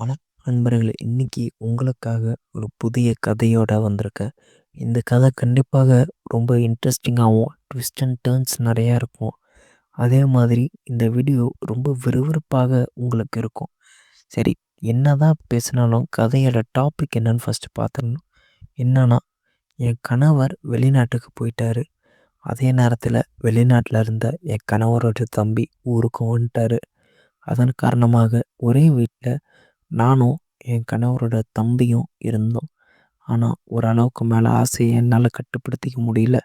வணக்கம் நண்பர்களே! இன்னைக்கு உங்களுக்காக ஒரு புதிய கதையோட வந்திருக்கேன். இந்த கதை கண்டிப்பாக ரொம்ப இன்ட்ரெஸ்டிங்காகவும் ட்விஸ்ட் அண்ட் டேர்ன்ஸ் நிறையா இருக்கும். அதே மாதிரி இந்த வீடியோ ரொம்ப விறுவிறுப்பாக உங்களுக்கு இருக்கும். சரி, என்னதான் பேசினாலும் கதையோட டாபிக் என்னன்னு ஃபஸ்ட்டு பார்த்துடணும். என்னன்னா, என் கணவர் வெளிநாட்டுக்கு போயிட்டாரு. அதே நேரத்தில் வெளிநாட்டில் இருந்த என் கணவரோட தம்பி ஊருக்கு வந்துட்டாரு. அதன் காரணமாக ஒரே வீட்டில் நானும் என் கணவரோட தம்பியும் இருந்தோம். ஆனால் ஓரளவுக்கு மேலே ஆசையை என்னால் கட்டுப்படுத்திக்க முடியல.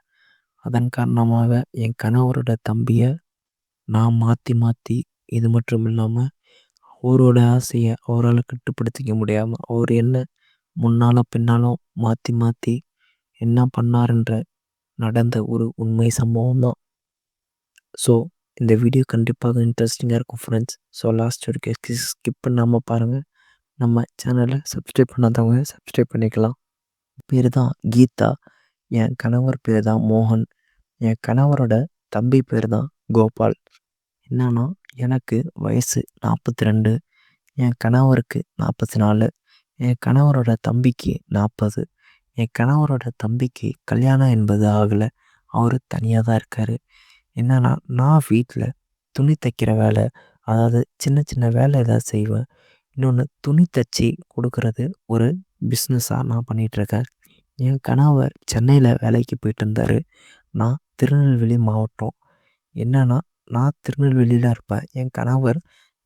அதன் காரணமாக என் கணவரோட தம்பியை நான் மாற்றி மாற்றி இது மட்டும் இல்லாமல் அவரோட ஆசையை அவரால் கட்டுப்படுத்திக்க முடியாமல் அவர் என்ன முன்னாலும் பின்னாலும் மாற்றி மாற்றி என்ன பண்ணாருன்ற நடந்த ஒரு உண்மை சம்பவம் தான். ஸோ இந்த வீடியோ கண்டிப்பாக இன்ட்ரெஸ்டிங்காக இருக்கும் ஃப்ரெண்ட்ஸ். ஸோ லாஸ்ட் வரைக்கும் ஸ்கிப் பண்ணாமல் பாருங்கள். நம்ம சேனலை சப்ஸ்கிரைப் பண்ணாதவங்க சப்ஸ்கிரைப் பண்ணிக்கலாம். பேர் தான் கீதா. என் கணவர் பேர் தான் மோகன். என் கணவரோட தம்பி பேர் தான் கோபால். என்னன்னா எனக்கு வயசு நாற்பத்தி ரெண்டு என் கணவருக்கு நாற்பத்தி நாலு என் கணவரோட தம்பிக்கு நாற்பது என் கணவரோட தம்பிக்கு கல்யாணம் என்பது ஆகலை. அவர் தனியாக தான் இருக்கார். என்னன்னா நான் வீட்டில் துணி தைக்கிற வேலை அதாவது சின்ன சின்ன வேலை ஏதாவது செய்வேன். இன்னொன்று துணி தச்சு கொடுக்கறது ஒரு பிஸ்னஸாக நான் பண்ணிகிட்ருக்கேன். என் கணவர் சென்னையில் வேலைக்கு போயிட்டு இருந்தார். நான் திருநெல்வேலி மாவட்டம். என்னென்னா நான் திருநெல்வேலியில் இருப்பேன். என் கணவர்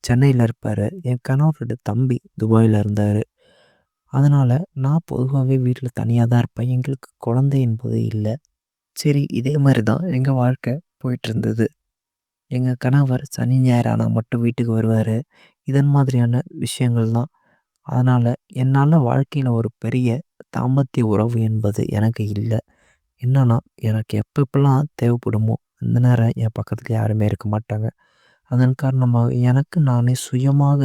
சென்னையில் இருப்பார். என் கணவரோட தம்பி துபாயில் இருந்தார். அதனால் நான் பொதுவாகவே வீட்டில் தனியாக தான் இருப்பேன். எங்களுக்கு குழந்தை என்பது இல்லை. சரி இதே மாதிரி தான் எங்கள் வாழ்க்கை போயிட்டு இருந்தது எங்கள் கணவர் சனி ஞாயிறு ஆனால் மட்டும் வீட்டுக்கு வருவார். இதன் மாதிரியான விஷயங்கள் தான். அதனால் என்னால் வாழ்க்கையில் ஒரு பெரிய தாம்பத்திய உறவு என்பது எனக்கு இல்லை. என்னன்னா எனக்கு எப்போ எப்பெல்லாம் தேவைப்படுமோ அந்த நேரம் என் பக்கத்தில் யாருமே இருக்க மாட்டாங்க. அதன் காரணமாக எனக்கு நானே சுயமாக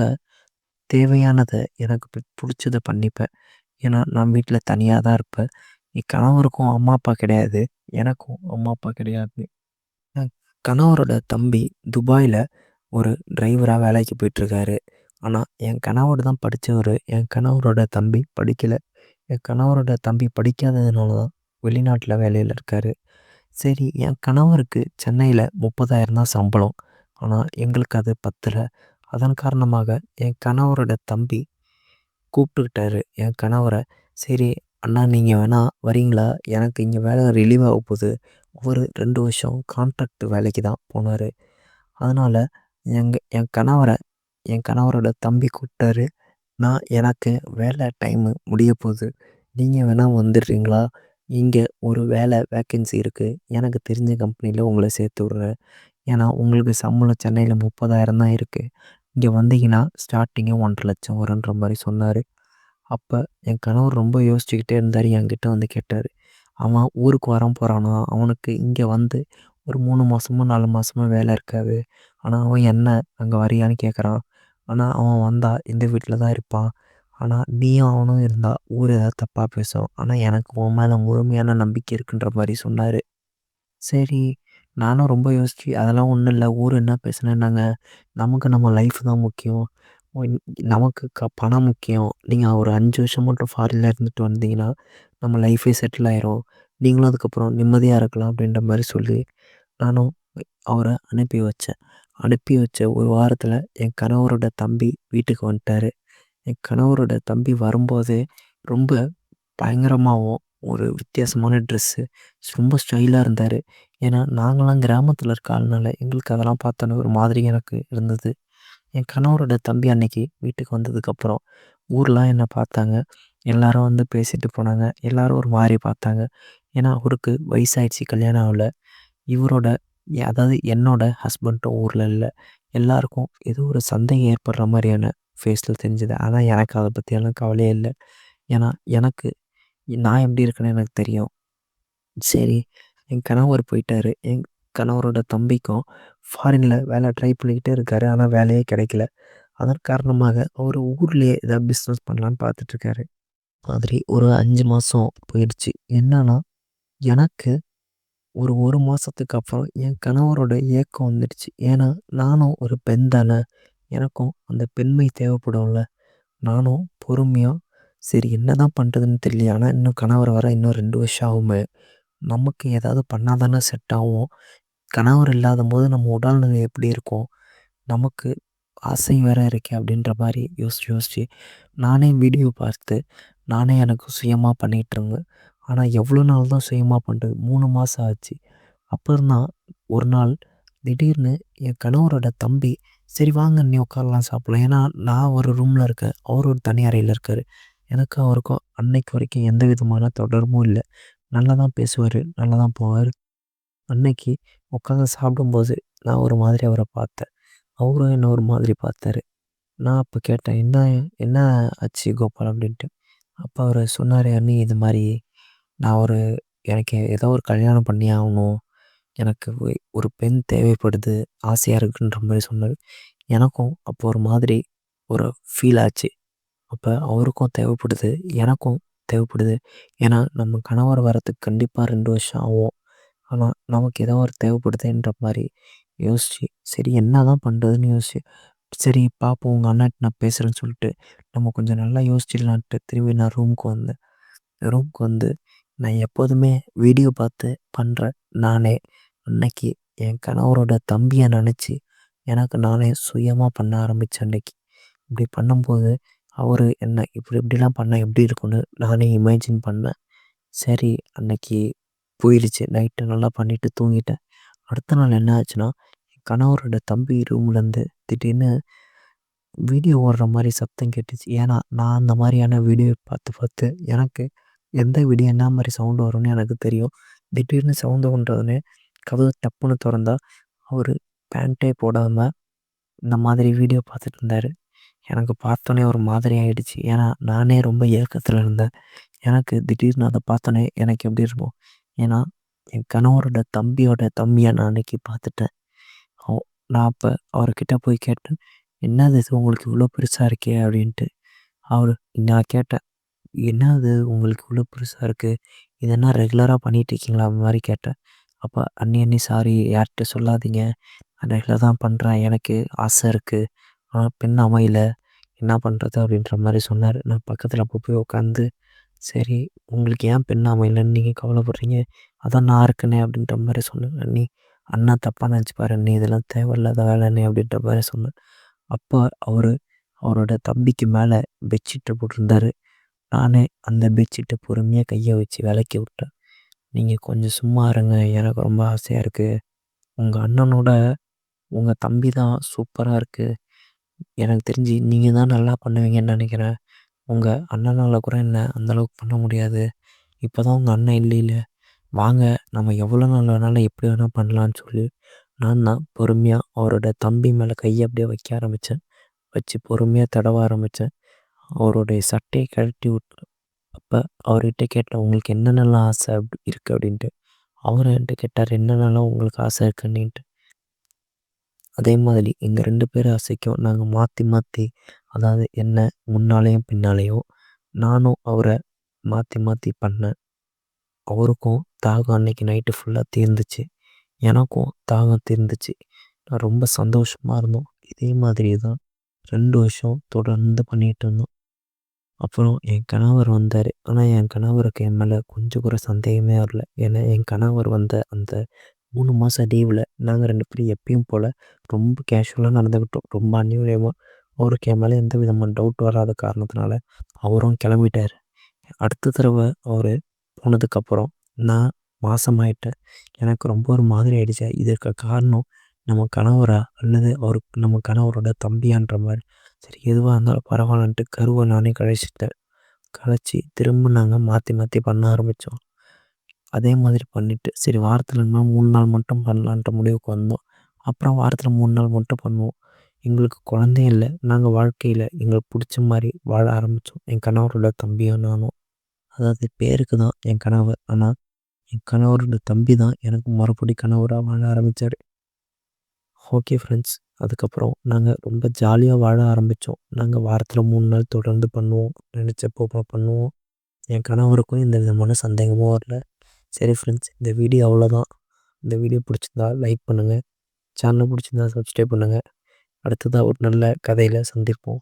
தேவையானதை எனக்கு பிடிச்சதை பிடிச்சத பண்ணிப்பேன். ஏன்னா நான் வீட்டில் தனியாக தான் இருப்பேன். என் கணவருக்கும் அம்மா அப்பா கிடையாது. எனக்கும் அம்மா அப்பா கிடையாது. என் கணவரோட தம்பி துபாயில் ஒரு டிரைவராக வேலைக்கு போயிட்டுருக்காரு. ஆனால் என் கணவர் தான் படித்தவர். என் கணவரோட தம்பி படிக்கலை. என் கணவரோட தம்பி படிக்காததுனால தான் வெளிநாட்டில் வேலையில் இருக்கார். சரி என் கணவருக்கு சென்னையில் முப்பதாயிரம் தான் சம்பளம். ஆனால் எங்களுக்கு அது பத்தலை. அதன் காரணமாக என் கணவரோட தம்பி கூப்பிட்டுக்கிட்டாரு என் கணவரை. சரி அண்ணா நீங்கள் வேணால் வரீங்களா? எனக்கு இங்கே வேலை ரிலீவ் ஆக போகுது. ஒரு ரெண்டு வருஷம் கான்ட்ராக்ட் வேலைக்கு தான் போனார். அதனால் எங்கள் என் கணவரை என் கணவரோட தம்பி கூப்பிட்டாரு. நான் எனக்கு வேலை டைமு முடிய போகுது. நீங்கள் வேணால் வந்துடுறீங்களா? இங்கே ஒரு வேலை வேக்கன்சி இருக்குது. எனக்கு தெரிஞ்ச கம்பெனியில் உங்களை சேர்த்து விட்றேன். ஏன்னா உங்களுக்கு சம்பளம் சென்னையில் முப்பதாயிரம் தான் இருக்குது. இங்கே வந்தீங்கன்னா ஸ்டார்டிங்கே ஒன்றரை லட்சம் வருன்ற மாதிரி சொன்னார். அப்போ என் கணவர் ரொம்ப யோசிச்சுக்கிட்டே இருந்தார். என்கிட்ட வந்து கேட்டார். அவன் ஊருக்கு வர போகிறானா? அவனுக்கு இங்கே வந்து ஒரு மூணு மாதமோ நாலு மாதமோ வேலை இருக்காது. ஆனால் அவன் என்ன அங்கே வரியான்னு கேட்குறான். ஆனால் அவன் வந்தால் இந்த வீட்டில் தான் இருப்பான். ஆனால் நீயும் அவனும் இருந்தால் ஊர் ஏதாவது தப்பாக பேசும். ஆனால் எனக்கு உன் மேலே முழுமையான நம்பிக்கை இருக்குன்ற மாதிரி சொன்னார். சரி நானும் ரொம்ப யோசிச்சு அதெல்லாம் ஒன்றும் இல்லை. ஊர் என்ன பேசுனேன்னாங்க நமக்கு நம்ம லைஃப் தான் முக்கியம். நமக்கு க பணம் முக்கியம். நீங்கள் ஒரு அஞ்சு வருஷம் மட்டும் ஃபாரினில் இருந்துட்டு வந்தீங்கன்னா நம்ம லைஃபே செட்டில் ஆயிரும். நீங்களும் அதுக்கப்புறம் நிம்மதியாக இருக்கலாம் அப்படின்ற மாதிரி சொல்லி நானும் அவரை அனுப்பி வச்சேன். அனுப்பி வச்ச ஒரு வாரத்தில் என் கணவரோட தம்பி வீட்டுக்கு வந்துட்டார் என் கணவரோட தம்பி வரும்போதே ரொம்ப பயங்கரமாகவும் ஒரு வித்தியாசமான ட்ரெஸ்ஸு ரொம்ப ஸ்டைலாக இருந்தார். ஏன்னா நாங்களாம் கிராமத்தில் இருக்க ஆளுனால எங்களுக்கு அதெல்லாம் பார்த்தோன்னே ஒரு மாதிரி எனக்கு இருந்தது. என் கணவரோட தம்பி அன்னைக்கு வீட்டுக்கு வந்ததுக்கப்புறம் ஊர்லாம் என்னை பார்த்தாங்க. எல்லாரும் வந்து பேசிட்டு போனாங்க. எல்லாரும் ஒரு மாதிரி பார்த்தாங்க. ஏன்னா அவருக்கு வயசாயிடுச்சு கல்யாணம் ஆகல. இவரோட அதாவது என்னோட ஹஸ்பண்டும் ஊரில் இல்லை. எல்லாருக்கும் ஏதோ ஒரு சந்தேகம் ஏற்படுற மாதிரியான ஃபேஸில் தெரிஞ்சுது. ஆனால் எனக்கு அதை பற்றியெல்லாம் கவலையே இல்லை. ஏன்னா எனக்கு நான் எப்படி இருக்கேன்னு எனக்கு தெரியும். சரி என் கணவர் போயிட்டார் என் கணவரோட தம்பிக்கும் ஃபாரினில் வேலை ட்ரை பண்ணிக்கிட்டே இருக்காரு. ஆனால் வேலையே கிடைக்கல. அதன் காரணமாக அவர் ஊர்லேயே ஏதாவது பிஸ்னஸ் பண்ணலான்னு பார்த்துட்ருக்காரு. மாதிரி ஒரு அஞ்சு மாதம் போயிடுச்சு. என்னன்னா எனக்கு ஒரு ஒரு மாதத்துக்கு அப்புறம் என் கணவரோட ஏக்கம் வந்துடுச்சு. ஏன்னா நானும் ஒரு பெண் தானே. எனக்கும் அந்த பெண்மை தேவைப்படும்ல. நானும் பொறுமையாக சரி என்ன தான் பண்ணுறதுன்னு தெரியல ஆனால் இன்னும் கணவர் வர இன்னும் ரெண்டு வருஷம் ஆகுமே நமக்கு ஏதாவது பண்ணால் தானே செட் ஆகும் கணவர் இல்லாதம்போது நம்ம உடல்நிலை எப்படி இருக்கும் நமக்கு ஆசை வேறு இருக்கே அப்படின்ற மாதிரி யோசிச்சு யோசிச்சு நானே வீடியோ பார்த்து நானே எனக்கு சுயமாக பண்ணிகிட்ருந்தேன் ஆனால் எவ்வளோ நாள் தான் சுயமாக பண்ணுறது மூணு மாதம் ஆச்சு. அப்புறம் தான் ஒரு நாள் திடீர்னு என் கணவரோட தம்பி சரி வாங்க நீ உட்காரலாம் சாப்பிட்லாம். ஏன்னா நான் ஒரு ரூமில் இருக்கேன் அவர் ஒரு தனி அறையில் இருக்கார். எனக்கு அவருக்கும் அன்னைக்கு வரைக்கும் எந்த விதமான தொடர்பும் இல்லை. நல்லா தான் பேசுவார் நல்லா தான் போவார். அன்னைக்கு உட்காந்து சாப்பிடும்போது நான் ஒரு மாதிரி அவரை பார்த்தேன். அவரும் என்ன ஒரு மாதிரி பார்த்தாரு. நான் அப்போ கேட்டேன் என்ன என்ன ஆச்சு கோபால்? அப்படின்ட்டு. அப்போ அவர் சொன்னார் அண்ணி இது மாதிரி நான் ஒரு எனக்கு ஏதோ ஒரு கல்யாணம் பண்ணி ஆகணும். எனக்கு ஒரு பெண் தேவைப்படுது ஆசையாக இருக்குன்ற மாதிரி சொன்னார் எனக்கும் அப்போ ஒரு மாதிரி ஒரு ஃபீல் ஆச்சு. அப்போ அவருக்கும் தேவைப்படுது எனக்கும் தேவைப்படுது. ஏன்னா நம்ம கணவர் வரத்துக்கு கண்டிப்பாக ரெண்டு வருஷம் ஆகும். ஆனால் நமக்கு ஏதோ ஒரு தேவைப்படுதுன்ற மாதிரி யோசிச்சு சரி என்ன தான் பண்ணுறதுன்னு யோசிச்சு சரி பார்ப்போம் உங்கள் அண்ணாட்டு நான் பேசுகிறேன்னு சொல்லிட்டு நம்ம கொஞ்சம் நல்லா யோசிச்சிடலான்ட்டு திரும்பி நான் ரூமுக்கு வந்தேன். ரூமுக்கு வந்து நான் எப்போதுமே வீடியோ பார்த்து பண்ணுறேன் நானே. அன்னைக்கு என் கணவரோட தம்பியை நினச்சி எனக்கு நானே சுயமாக பண்ண ஆரம்பித்தேன் அன்னைக்கு. இப்படி பண்ணும்போது அவர் என்ன இப்படி இப்படிலாம் பண்ணால் எப்படி இருக்கும்னு நானே இமேஜின் பண்ணேன். சரி அன்னைக்கு போயிடுச்சு நைட்டு நல்லா பண்ணிவிட்டு தூங்கிட்டேன். அடுத்த நாள் என்ன ஆச்சுன்னா என் கணவரோட தம்பி ரூம்லேருந்து திடீர்னு வீடியோ ஓடுற மாதிரி சத்தம் கேட்டுச்சு. ஏன்னா நான் அந்த மாதிரியான வீடியோ பார்த்து பார்த்து எனக்கு எந்த வீடியோ என்ன மாதிரி சவுண்டு வரும்னு எனக்கு தெரியும். திடீர்னு சவுண்டு பண்ணுறதுனே கதவு டப்புன்னு திறந்தா அவர் பேண்ட்டே போடாமல் இந்த மாதிரி வீடியோ பார்த்துட்டு இருந்தார். எனக்கு பார்த்தோன்னே ஒரு மாதிரி ஆகிடுச்சு ஏன்னா நானே ரொம்ப ஏக்கத்தில் இருந்தேன். எனக்கு திடீர்னு அதை பார்த்தோன்னே எனக்கு எப்படி இருக்கும்? ஏன்னா என் கணவரோட தம்பியோட தம்பியை நான் அன்னைக்கு பார்த்துட்டேன். நான் அப்போ அவர்கிட்ட போய் கேட்டேன் என்னது இது? உங்களுக்கு இவ்வளோ பெருசாக இருக்கே அப்படின்ட்டு. அவர் நான் கேட்டேன் என்னது உங்களுக்கு இவ்வளோ பெருசாக இருக்குது இதெல்லாம் ரெகுலராக பண்ணிகிட்டு இருக்கீங்களா அந்த மாதிரி கேட்டேன். அப்போ அண்ணி அண்ணி சாரி யார்கிட்ட சொல்லாதீங்க. நான் ரெகுலர் தான் பண்ணுறேன் எனக்கு ஆசை இருக்குது ஆனால் பெண் அமையல. என்ன பண்ணுறது அப்படின்ற மாதிரி சொன்னார். நான் பக்கத்தில் அப்போ போய் உட்காந்து சரி உங்களுக்கு ஏன் பெண் அமையலன்னு நீங்கள் கவலைப்படுறீங்க? அதான் நான் இருக்கனே அப்படின்ற மாதிரி சொன்னேன். அண்ணி அண்ணா தப்பாக நினச்சிப்பாரு. அண்ணி இதெல்லாம் தேவையில்லாத வேலைண்ணே அப்படின்ற மாதிரி சொன்னேன். அப்போ அவர் அவரோட தம்பிக்கு மேலே பெட்ஷீட்டை போட்டிருந்தாரு. நானே அந்த பெட்ஷீட்டை பொறுமையாக கையை வச்சு விளக்கி விட்டேன். நீங்கள் கொஞ்சம் சும்மா இருங்க. எனக்கு ரொம்ப ஆசையாக இருக்குது உங்கள் அண்ணனோட உங்கள் தம்பி தான் சூப்பராக இருக்குது எனக்கு தெரிஞ்சு நீங்கள் தான் நல்லா பண்ணுவீங்கன்னு நினைக்கிறேன். உங்கள் அண்ணனால் கூட என்ன அந்தளவுக்கு பண்ண முடியாது. இப்போ தான் உங்கள் அண்ணன் இல்லையில. வாங்க. நம்ம எவ்வளோ நாள் வேணாலும் எப்படி வேணால் பண்ணலான்னு சொல்லி நான் தான் பொறுமையாக அவரோட தம்பி மேலே கையை அப்படியே வைக்க ஆரம்பித்தேன் வச்சு பொறுமையாக தடவ ஆரம்பித்தேன் அவருடைய சட்டையை கழட்டி விட்டு அப்போ அவர்கிட்ட கேட்டேன் உங்களுக்கு என்னென்னலாம் ஆசை அப்படி இருக்குது அப்படின்ட்டு. அவர் என்கிட்ட கேட்டார் என்னென்னலாம் உங்களுக்கு ஆசை இருக்குன்னுட்டு. அதே மாதிரி எங்கள் ரெண்டு பேர் ஆசைக்கும் நாங்கள் மாற்றி மாற்றி அதாவது என்ன முன்னாலேயும் பின்னாலேயும் நானும் அவரை மாற்றி மாற்றி பண்ணேன் அவருக்கும் தாகம் அன்னைக்கு நைட்டு ஃபுல்லாக தீர்ந்துச்சு. எனக்கும் தாகம் தீர்ந்துச்சு. நான் ரொம்ப சந்தோஷமாக இருந்தோம். இதே மாதிரி தான் ரெண்டு வருஷம் தொடர்ந்து பண்ணிகிட்டு இருந்தோம். அப்புறம் என் கணவர் வந்தார். ஆனால் என் கணவருக்கு என் மேலே கொஞ்சம் கூட சந்தேகமே வரல. ஏன்னா என் கணவர் வந்த அந்த மூணு மாதம் லீவில் நாங்கள் ரெண்டு பேரும் எப்பயும் போல் ரொம்ப கேஷுவலாக நடந்துக்கிட்டோம் ரொம்ப அந்யோன்யமாக அவருக்கு என் மேலே எந்த விதமான டவுட் வராத காரணத்தினால அவரும் கிளம்பிட்டார். அடுத்த தடவை அவர் போனதுக்கப்புறம் நான் மாசமாயிட்டேன். எனக்கு ரொம்ப ஒரு மாதிரி ஆகிடுச்சு இதற்கு காரணம் நம்ம கணவரா? அல்லது அவருக்கு நம்ம கணவரோட தம்பியான்ற மாதிரி சரி எதுவாக இருந்தாலும் பரவாயில்லன்ட்டு கருவை நானே கழிச்சிட்டேன். கழிச்சி திரும்ப நாங்கள் மாற்றி மாற்றி பண்ண ஆரம்பித்தோம் அதே மாதிரி பண்ணிவிட்டு சரி வாரத்தில் மூணு நாள் மட்டும் பண்ணலான்ட்டு முடிவுக்கு வந்தோம். அப்புறம் வாரத்தில் மூணு நாள் மட்டும் பண்ணுவோம். எங்களுக்கு குழந்தையும் இல்லை. நாங்கள் வாழ்க்கையில் எங்களுக்கு பிடிச்ச மாதிரி வாழ ஆரம்பித்தோம் என் கணவரோட தம்பியும் நானும். அதாவது பேருக்கு தான் என் கணவர். ஆனால் என் கணவரோட தம்பி தான் எனக்கு மறுபடி கணவராக வாழ ஆரம்பித்தார் ஓகே ஃப்ரெண்ட்ஸ். அதுக்கப்புறம் நாங்கள் ரொம்ப ஜாலியாக வாழ ஆரம்பித்தோம் நாங்கள் வாரத்தில் மூணு நாள் தொடர்ந்து பண்ணுவோம். நினச்சப்போ பண்ணுவோம். என் கணவருக்கும் எந்த விதமான சந்தேகமும் வரல. சரி ஃப்ரெண்ட்ஸ் இந்த வீடியோ அவ்வளோதான் இந்த வீடியோ பிடிச்சிருந்தா லைக் பண்ணுங்கள் சேனலை பிடிச்சிருந்தா சப்ஸ்கிரைப் பண்ணுங்கள் அடுத்ததாக ஒரு நல்ல கதையில் சந்திப்போம்.